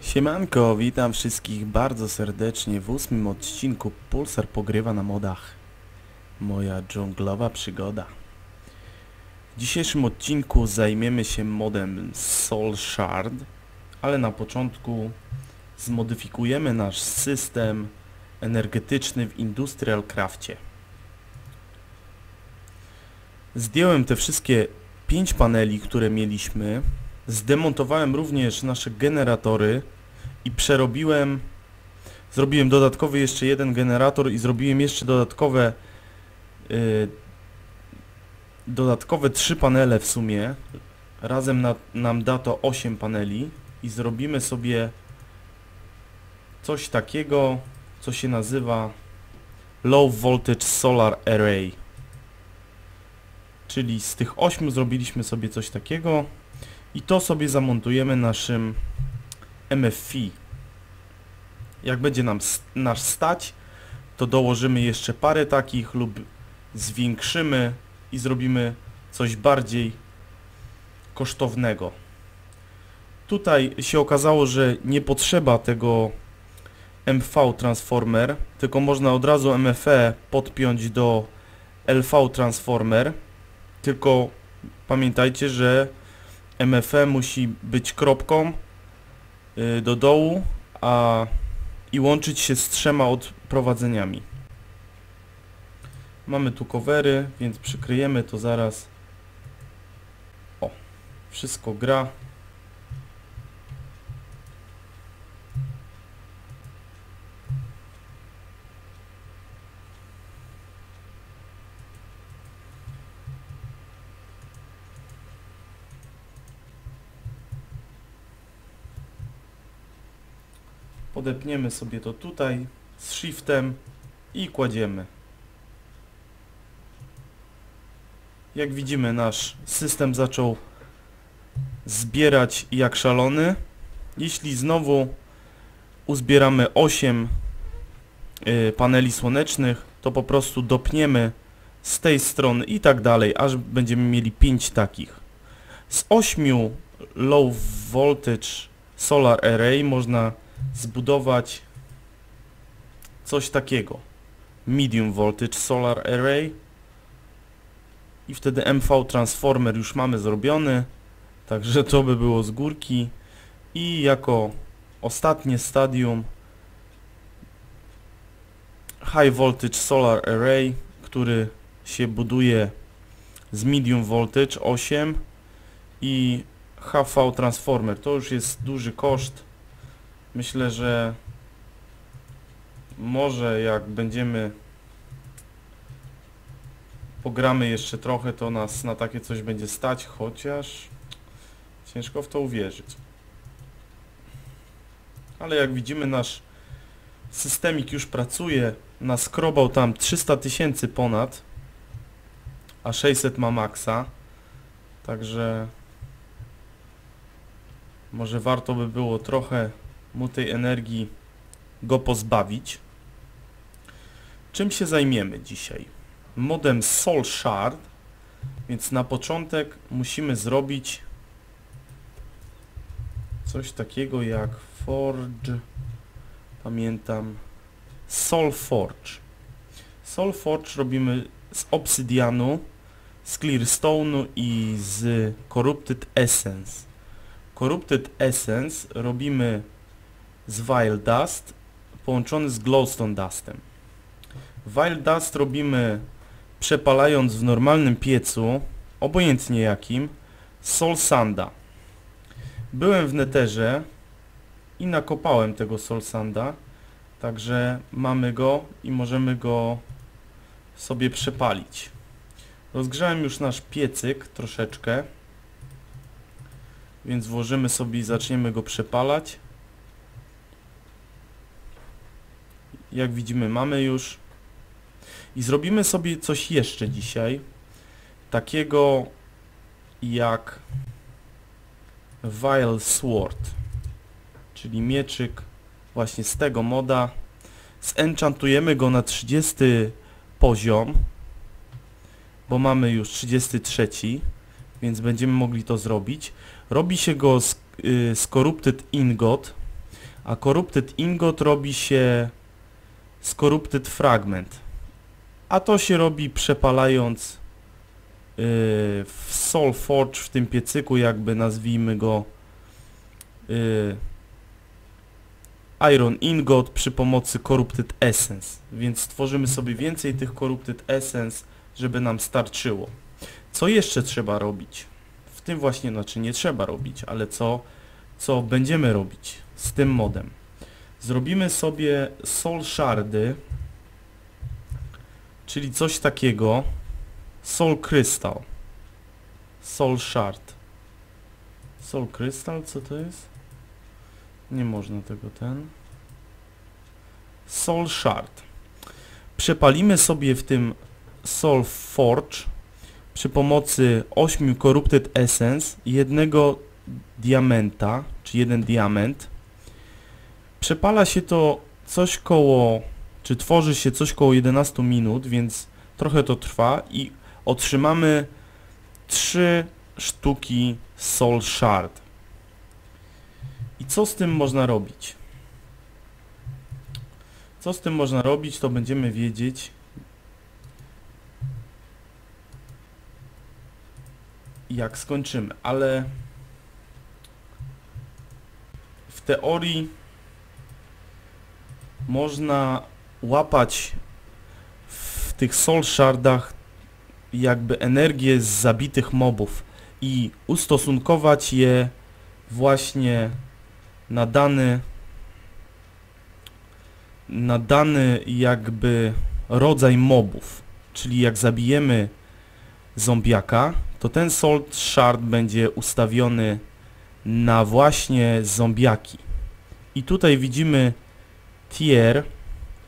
Siemanko, witam wszystkich bardzo serdecznie w ósmym odcinku Pulsar pogrywa na modach. Moja dżunglowa przygoda. W dzisiejszym odcinku zajmiemy się modem Soul Shard, ale na początku zmodyfikujemy nasz system energetyczny w Industrial Crafcie. Zdjąłem te wszystkie 5 paneli, które mieliśmy. Zdemontowałem również nasze generatory i przerobiłem zrobiłem dodatkowy jeszcze jeden generator i zrobiłem jeszcze dodatkowe yy, dodatkowe trzy panele w sumie. Razem na, nam da to 8 paneli i zrobimy sobie coś takiego co się nazywa Low Voltage Solar Array. Czyli z tych 8 zrobiliśmy sobie coś takiego i to sobie zamontujemy naszym MFI. Jak będzie nam nasz stać, to dołożymy jeszcze parę takich lub zwiększymy i zrobimy coś bardziej kosztownego. Tutaj się okazało, że nie potrzeba tego MV transformer, tylko można od razu MFE podpiąć do LV transformer, tylko pamiętajcie, że MFE musi być kropką y, do dołu, a i łączyć się z trzema odprowadzeniami. Mamy tu covery, więc przykryjemy to zaraz. O, wszystko gra. Podepniemy sobie to tutaj z shiftem i kładziemy. Jak widzimy nasz system zaczął zbierać jak szalony. Jeśli znowu uzbieramy 8 y, paneli słonecznych, to po prostu dopniemy z tej strony i tak dalej, aż będziemy mieli 5 takich. Z 8 low voltage solar array można zbudować coś takiego. Medium voltage solar array i wtedy MV transformer już mamy zrobiony, także to by było z górki i jako ostatnie stadium high voltage solar array, który się buduje z medium voltage 8 i HV transformer. To już jest duży koszt Myślę, że może jak będziemy pogramy jeszcze trochę, to nas na takie coś będzie stać, chociaż ciężko w to uwierzyć. Ale jak widzimy nasz systemik już pracuje, naskrobał tam 300 tysięcy ponad, a 600 ma maksa, także może warto by było trochę mu tej energii go pozbawić. Czym się zajmiemy dzisiaj? Modem Soul Shard, więc na początek musimy zrobić coś takiego jak Forge, pamiętam, Soul Forge. Soul Forge robimy z obsydianu, z clearstone'u i z corrupted essence. Corrupted essence robimy z Vile Dust połączony z Glowstone Dustem. Vile Dust robimy przepalając w normalnym piecu, obojętnie jakim, Soul Sanda. Byłem w neterze i nakopałem tego Soul Sanda, także mamy go i możemy go sobie przepalić. Rozgrzałem już nasz piecyk troszeczkę, więc włożymy sobie i zaczniemy go przepalać. Jak widzimy mamy już. I zrobimy sobie coś jeszcze dzisiaj takiego jak Vile Sword czyli mieczyk właśnie z tego moda. Zenchantujemy go na 30 poziom bo mamy już 33 więc będziemy mogli to zrobić. Robi się go z, y, z Corrupted Ingot a Corrupted Ingot robi się z Corrupted Fragment. A to się robi przepalając yy, w Soul Forge w tym piecyku, jakby nazwijmy go yy, Iron Ingot przy pomocy Corrupted Essence. Więc stworzymy sobie więcej tych Corrupted Essence, żeby nam starczyło. Co jeszcze trzeba robić? W tym właśnie, znaczy nie trzeba robić, ale co, co będziemy robić z tym modem? Zrobimy sobie Soul Shardy, czyli coś takiego, Soul Crystal, Soul Shard. Soul Crystal, co to jest? Nie można tego ten. Soul Shard. Przepalimy sobie w tym Soul Forge przy pomocy 8 Corrupted Essence jednego diamenta, czy jeden diament. Przepala się to coś koło, czy tworzy się coś koło 11 minut, więc trochę to trwa i otrzymamy 3 sztuki Soul Shard. I co z tym można robić? Co z tym można robić, to będziemy wiedzieć jak skończymy, ale w teorii można łapać w tych soul shardach jakby energię z zabitych mobów i ustosunkować je właśnie na dany na dany jakby rodzaj mobów. Czyli jak zabijemy zombiaka, to ten Salt Shard będzie ustawiony na właśnie zombiaki. I tutaj widzimy tier,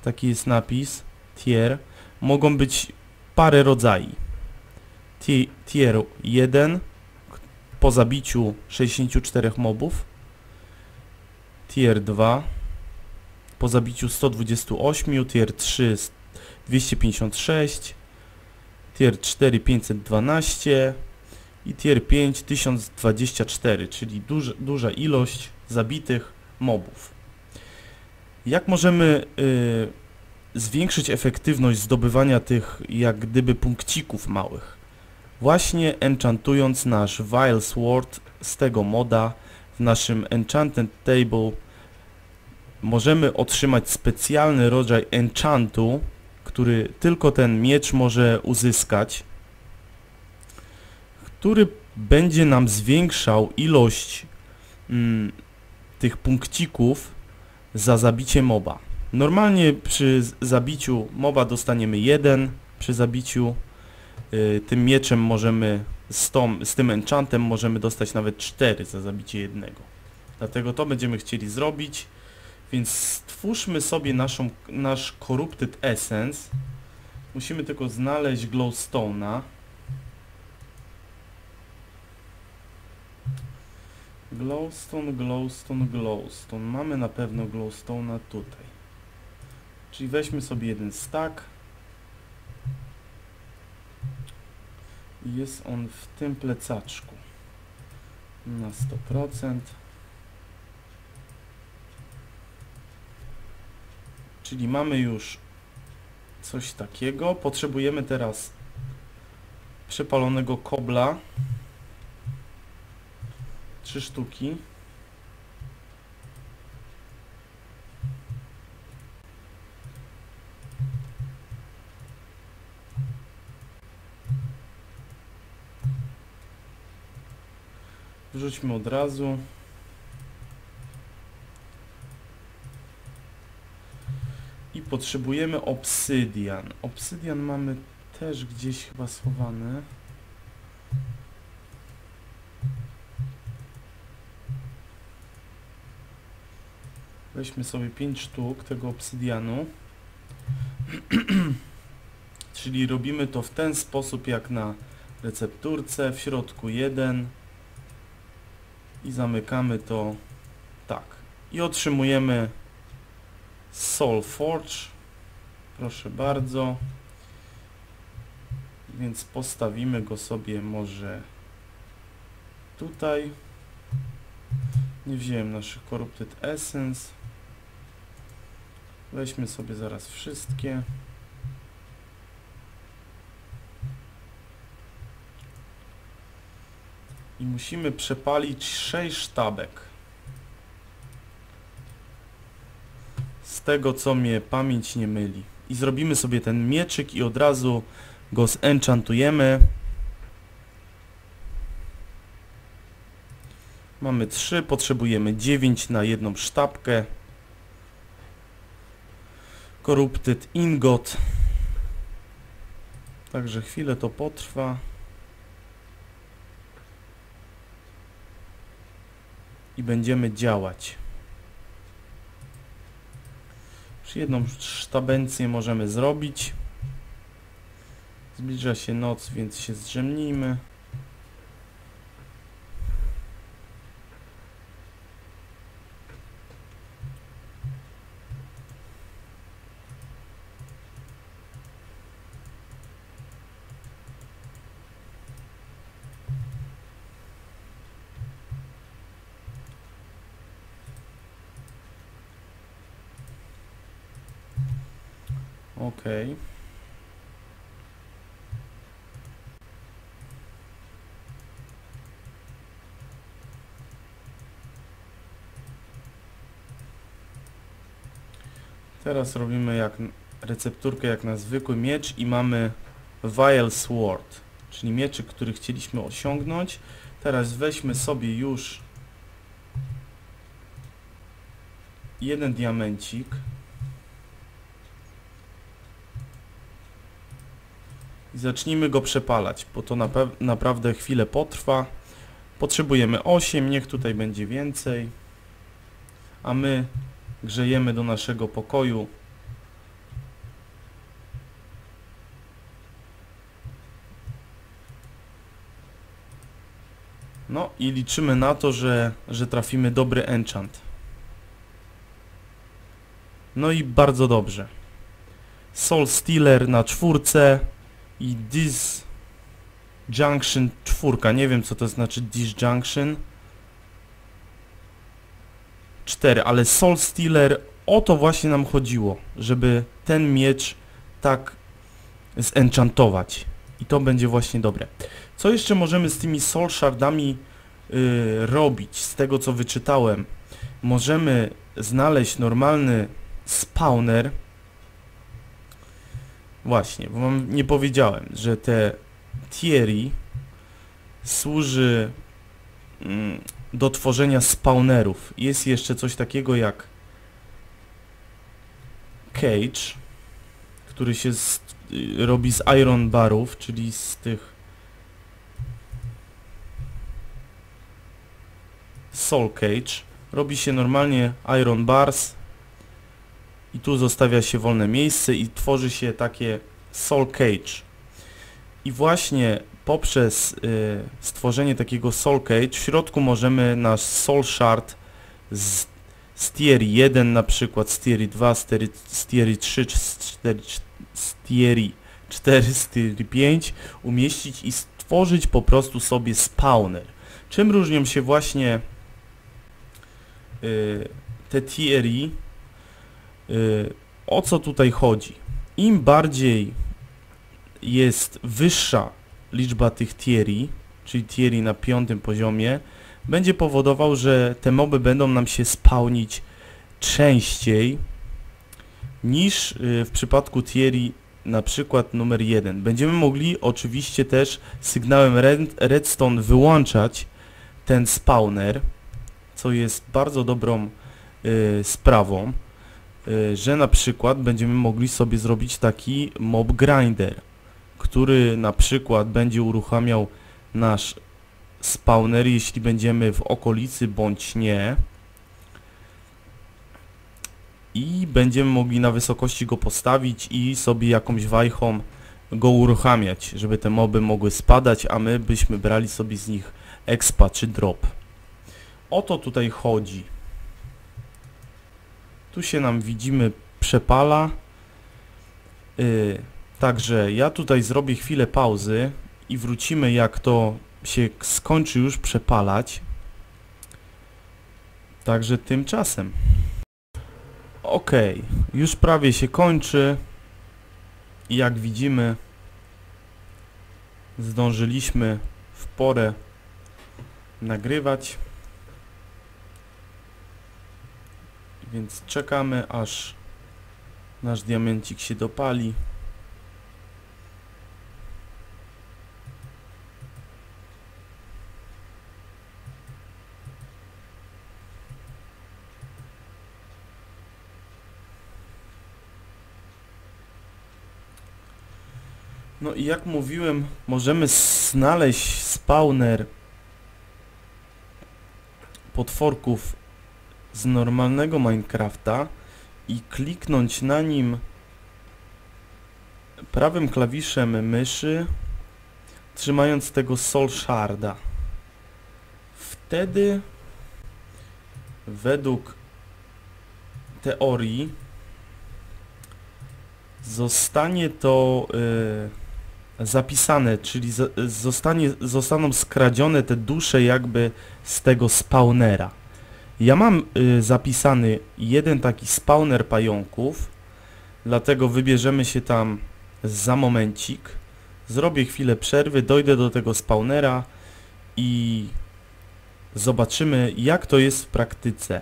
taki jest napis, tier, mogą być parę rodzajów. Tier 1 po zabiciu 64 mobów, tier 2 po zabiciu 128, tier 3 256, tier 4 512 i tier 5 1024, czyli duż, duża ilość zabitych mobów. Jak możemy y, zwiększyć efektywność zdobywania tych jak gdyby punkcików małych? Właśnie enchantując nasz Vile Sword z tego moda w naszym Enchanted Table możemy otrzymać specjalny rodzaj enchantu, który tylko ten miecz może uzyskać, który będzie nam zwiększał ilość mm, tych punkcików za zabicie moba. Normalnie przy zabiciu moba dostaniemy jeden, przy zabiciu y, tym mieczem możemy, z, tą, z tym enchantem możemy dostać nawet 4 za zabicie jednego. Dlatego to będziemy chcieli zrobić. Więc stwórzmy sobie naszą, nasz Corrupted Essence. Musimy tylko znaleźć Glowstone'a. Glowstone, glowstone, glowstone. Mamy na pewno glowstone'a tutaj. Czyli weźmy sobie jeden stack. Jest on w tym plecaczku. Na 100%. Czyli mamy już coś takiego. Potrzebujemy teraz przepalonego kobla. Trzy sztuki. Wrzućmy od razu. I potrzebujemy obsydian. Obsydian mamy też gdzieś chyba schowany. Weźmy sobie 5 sztuk tego obsydianu. Czyli robimy to w ten sposób jak na recepturce. W środku jeden. I zamykamy to tak. I otrzymujemy Soul Forge. Proszę bardzo. Więc postawimy go sobie może tutaj. Nie wziąłem naszych Corrupted Essence. Weźmy sobie zaraz wszystkie. I musimy przepalić 6 sztabek. Z tego co mnie pamięć nie myli. I zrobimy sobie ten mieczyk i od razu go zenchantujemy. Mamy 3, potrzebujemy 9 na jedną sztabkę. Corrupted Ingot. Także chwilę to potrwa. I będziemy działać. Już jedną sztabencję możemy zrobić. Zbliża się noc, więc się zdrzemnijmy. Okej. Teraz robimy jak recepturkę jak na zwykły miecz i mamy Vile Sword, czyli mieczyk, który chcieliśmy osiągnąć. Teraz weźmy sobie już jeden diamencik. Zacznijmy go przepalać, bo to nape- naprawdę chwilę potrwa. Potrzebujemy 8, niech tutaj będzie więcej. A my grzejemy do naszego pokoju. No i liczymy na to, że, że trafimy dobry enchant. No i bardzo dobrze. Soul Stealer na czwórce i Dis Junction czwórka. Nie wiem co to znaczy Dis Junction. 4, ale Soul Stealer o to właśnie nam chodziło, żeby ten miecz tak zenchantować. I to będzie właśnie dobre. Co jeszcze możemy z tymi Soul Shardami y, robić? Z tego co wyczytałem, możemy znaleźć normalny spawner. Właśnie, bo wam nie powiedziałem, że te Thierry służy mm, do tworzenia spawnerów. Jest jeszcze coś takiego jak cage, który się z, y, robi z iron barów, czyli z tych soul cage. Robi się normalnie iron bars i tu zostawia się wolne miejsce i tworzy się takie soul cage. I właśnie poprzez y, stworzenie takiego soul cage w środku możemy nasz soul shard z, z tier 1 na przykład, z tier 2, z tier, z tier 3, czy z, 4, z tier 4, z tier 5 umieścić i stworzyć po prostu sobie spawner. Czym różnią się właśnie y, te tiery? O co tutaj chodzi? Im bardziej jest wyższa liczba tych tieri, czyli tieri na piątym poziomie, będzie powodował, że te moby będą nam się spawnić częściej niż y, w przypadku tieri na przykład numer 1. Będziemy mogli oczywiście też sygnałem red, redstone wyłączać ten spawner, co jest bardzo dobrą y, sprawą, że na przykład będziemy mogli sobie zrobić taki mob grinder który na przykład będzie uruchamiał nasz spawner, jeśli będziemy w okolicy bądź nie. I będziemy mogli na wysokości go postawić i sobie jakąś wajchą go uruchamiać, żeby te moby mogły spadać, a my byśmy brali sobie z nich expa czy drop. O to tutaj chodzi. Tu się nam widzimy przepala. Yy, Także ja tutaj zrobię chwilę pauzy i wrócimy jak to się skończy już przepalać. Także tymczasem. Okej, już prawie się kończy. Jak widzimy, zdążyliśmy w porę nagrywać. Więc czekamy aż nasz diamencik się dopali. No i jak mówiłem, możemy znaleźć spawner potworków z normalnego Minecrafta i kliknąć na nim prawym klawiszem myszy, trzymając tego Soul Sharda. Wtedy według teorii zostanie to y, zapisane, czyli zostanie, zostaną skradzione te dusze jakby z tego spawnera. Ja mam y, zapisany jeden taki spawner pająków, dlatego wybierzemy się tam za momencik. Zrobię chwilę przerwy, dojdę do tego spawnera i zobaczymy jak to jest w praktyce.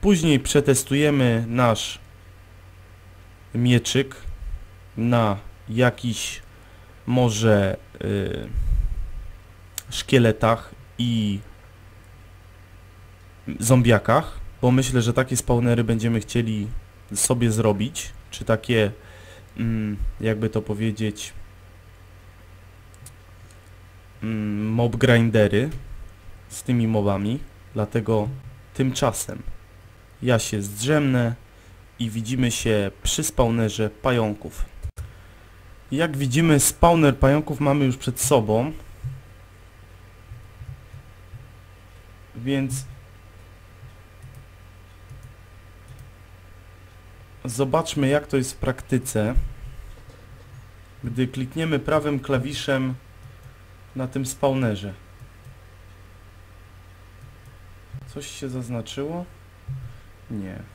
Później przetestujemy nasz mieczyk na jakiś może y, szkieletach i zombiakach, bo myślę, że takie spawnery będziemy chcieli sobie zrobić, czy takie, mm, jakby to powiedzieć, mm, mob grindery z tymi mobami, dlatego tymczasem ja się zdrzemnę i widzimy się przy spawnerze pająków. Jak widzimy spawner pająków mamy już przed sobą, więc Zobaczmy jak to jest w praktyce. Gdy klikniemy prawym klawiszem na tym spawnerze. Coś się zaznaczyło? Nie.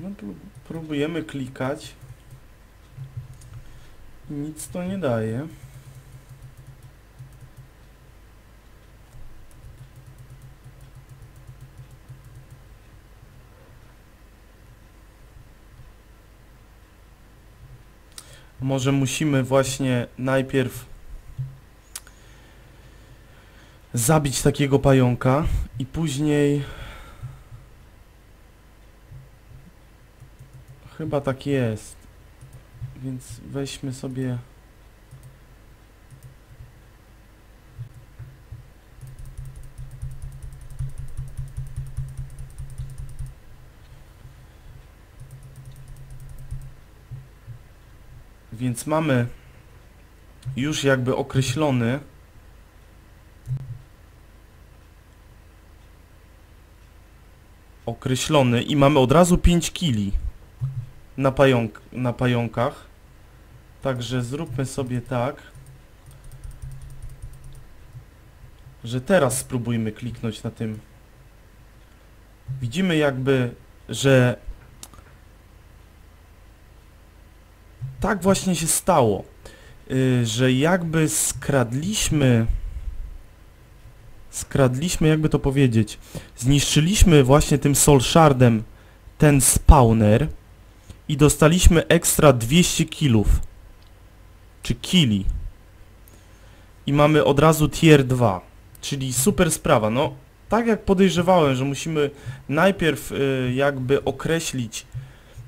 No pró- próbujemy klikać. Nic to nie daje. Może musimy właśnie najpierw zabić takiego pająka i później Chyba tak jest. Więc weźmy sobie... Więc mamy już jakby określony określony i mamy od razu 5 kili na, pająk, na pająkach. Także zróbmy sobie tak, że teraz spróbujmy kliknąć na tym. Widzimy jakby, że tak właśnie się stało, yy, że jakby skradliśmy skradliśmy, jakby to powiedzieć, zniszczyliśmy właśnie tym soul shardem ten spawner i dostaliśmy ekstra 200 kilów. Czy kili. I mamy od razu tier 2. Czyli super sprawa, no tak jak podejrzewałem, że musimy najpierw y, jakby określić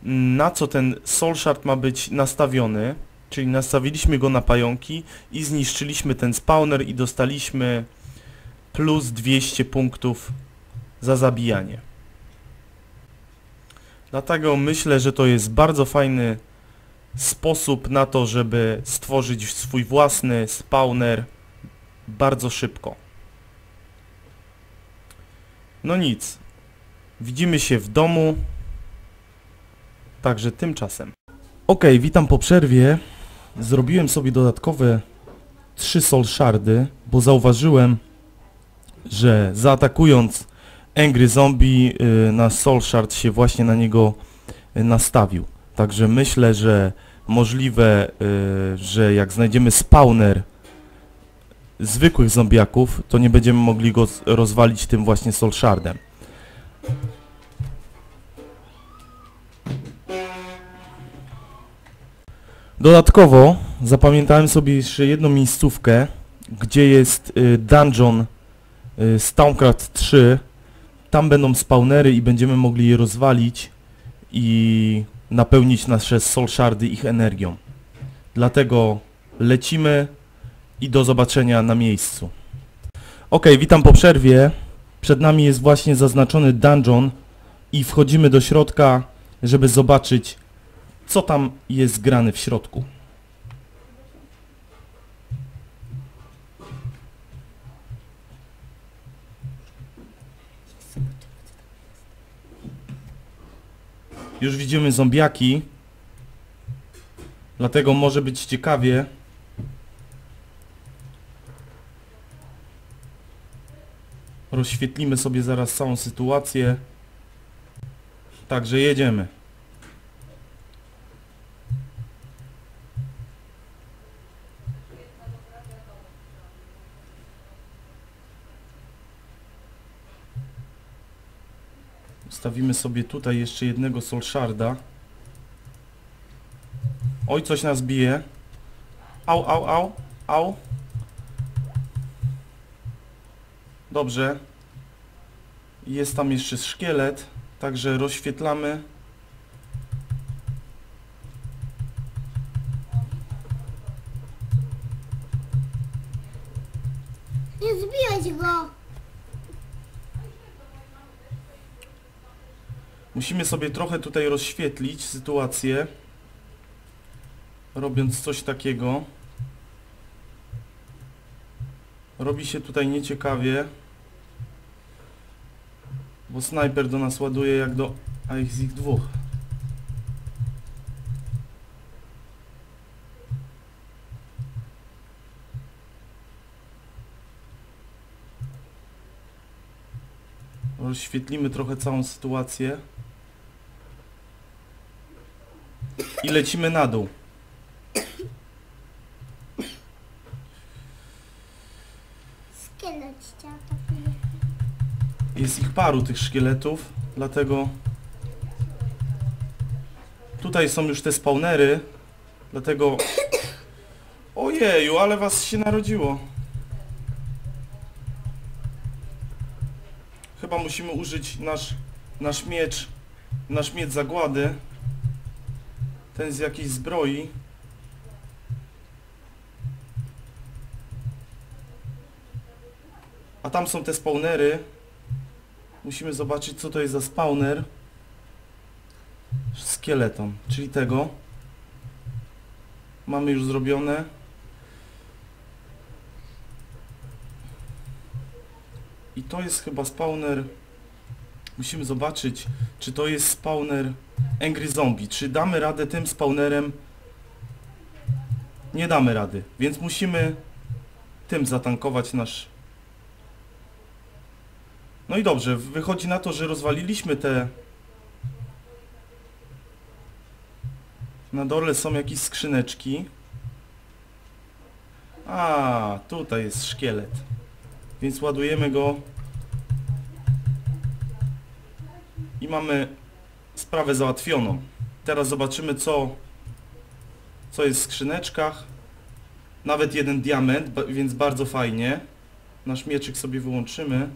mm, na co ten soul shard ma być nastawiony, czyli nastawiliśmy go na pająki i zniszczyliśmy ten spawner i dostaliśmy plus 200 punktów za zabijanie. Dlatego myślę, że to jest bardzo fajny sposób na to, żeby stworzyć swój własny spawner bardzo szybko. No nic. Widzimy się w domu. Także tymczasem. Ok, witam po przerwie. Zrobiłem sobie dodatkowe trzy soul shardy, bo zauważyłem, że zaatakując Angry Zombie y, na soul shard się właśnie na niego y, nastawił. Także myślę, że możliwe, y, że jak znajdziemy spawner zwykłych zombiaków, to nie będziemy mogli go rozwalić tym właśnie soul shardem. Dodatkowo zapamiętałem sobie jeszcze jedną miejscówkę, gdzie jest dungeon Stonecraft 3. Tam będą spawnery i będziemy mogli je rozwalić i napełnić nasze soul shardy ich energią. Dlatego lecimy i do zobaczenia na miejscu. Ok, witam po przerwie. Przed nami jest właśnie zaznaczony dungeon i wchodzimy do środka, żeby zobaczyć co tam jest grane w środku. Już widzimy zombiaki, dlatego może być ciekawie. Rozświetlimy sobie zaraz całą sytuację. Także jedziemy. Stawimy sobie tutaj jeszcze jednego solsharda. Oj, coś nas bije. Au, au, au, au. Dobrze. Jest tam jeszcze szkielet, także rozświetlamy. Nie zbiłeś go! Musimy sobie trochę tutaj rozświetlić sytuację. Robiąc coś takiego. Robi się tutaj nieciekawie. Bo snajper do nas ładuje jak do... A ich z ich dwóch. Rozświetlimy trochę całą sytuację. I lecimy na dół. Szkielet cię atakuje. Jest ich paru tych szkieletów, dlatego tutaj są już te spawnery, dlatego ojeju, ale was się narodziło. Chyba musimy użyć nasz, nasz miecz, nasz miecz zagłady. Ten z jakiejś zbroi. A tam są te spawnery. Musimy zobaczyć co to jest za spawner. Skeleton, czyli tego. Mamy już zrobione. I to jest chyba spawner. Musimy zobaczyć, czy to jest spawner Angry Zombie. Czy damy radę tym spawnerem? Nie damy rady, więc musimy tym zatankować nasz no i dobrze, wychodzi na to, że rozwaliliśmy te... Na dole są jakieś skrzyneczki. A, tutaj jest szkielet. Więc ładujemy go. I mamy sprawę załatwioną. Teraz zobaczymy co, co jest w skrzyneczkach. Nawet jeden diament, więc bardzo fajnie. Nasz mieczyk sobie wyłączymy.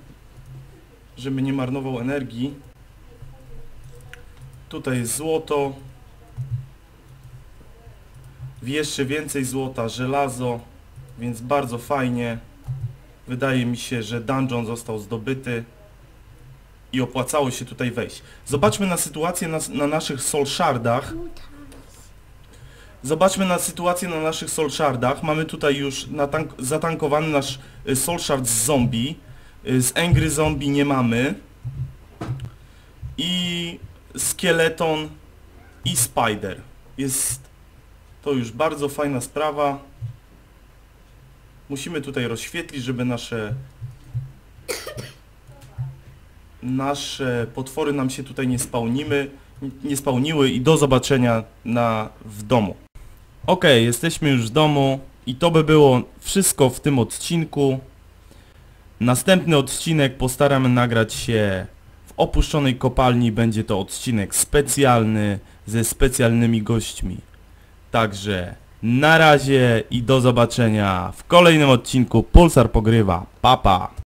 żeby nie marnował energii. Tutaj jest złoto. Jeszcze więcej złota, żelazo, więc bardzo fajnie. Wydaje mi się, że dungeon został zdobyty i opłacało się tutaj wejść. Zobaczmy na sytuację na, na naszych soul shardach. Zobaczmy na sytuację na naszych soul shardach. Mamy tutaj już zatankowany nasz y, soul shard z zombie. Y, Z angry zombie nie mamy. I skeleton i spider. Jest to już bardzo fajna sprawa. Musimy tutaj rozświetlić, żeby nasze nasze potwory nam się tutaj nie spełnimy, nie spełniły i do zobaczenia na, w domu. Ok, jesteśmy już w domu i to by było wszystko w tym odcinku. Następny odcinek postaramy nagrać się w opuszczonej kopalni. Będzie to odcinek specjalny ze specjalnymi gośćmi. Także na razie i do zobaczenia w kolejnym odcinku Pulsar pogrywa. Papa! Pa.